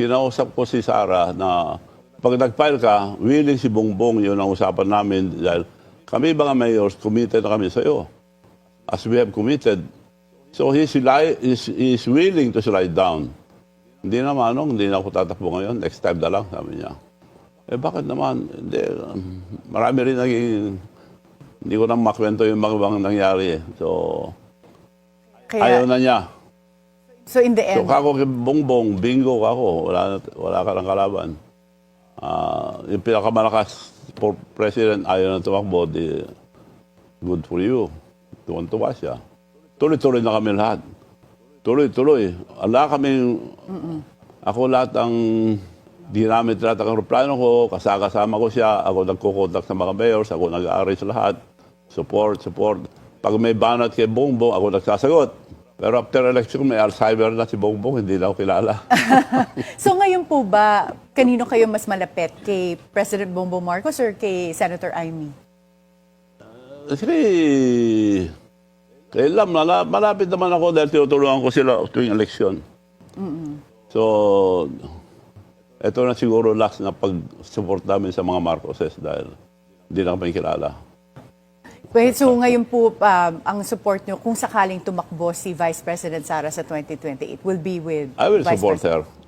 kinausap ko si Sara na pag nag-file ka, willing si Bongbong, yun ang usapan namin dahil kami mga mayors, committed na kami sa iyo. As we have committed. So he's, he's, he's willing to slide down. Hindi naman, ano, hindi na ako tatakbo ngayon. Next time na lang, sabi niya. Eh bakit naman? Hindi, marami rin naging, hindi ko na makwento yung mga bang nangyari eh. So, ayaw Kaya, na niya. So in the So end, kako kay Bongbong, bingo kako, wala, wala ka ng kalaban. Ah, yung pinakamalakas for president ayaw na tumakbo, di good for you. Tuwan-tuwa siya. Tuloy-tuloy na kami lahat. Tuloy-tuloy. Ala kami, ako lahat ang di namin tinatak ang plano ko, kasakasama ko siya, ako nagkukontak sa mga mayors, ako nag-arrange lahat. Support, support. Pag may banat kay Bongbong, ako nagsasagot. Pero after election, may Alzheimer na si Bongbong, hindi na ako kilala. so ngayon po ba, kanino kayo mas malapit? Kay President Bongbong Marcos or kay Senator Amy? Kasi, kay Lam, mala- malapit naman ako dahil tinutulungan ko sila tuwing eleksyon. So, ito na siguro last na pag-support namin sa mga Marcoses dahil hindi na kami kilala. Well, so ngayon po, um, ang support nyo, kung sakaling tumakbo si Vice President Sara sa 2028, will be with I will Vice support President- her.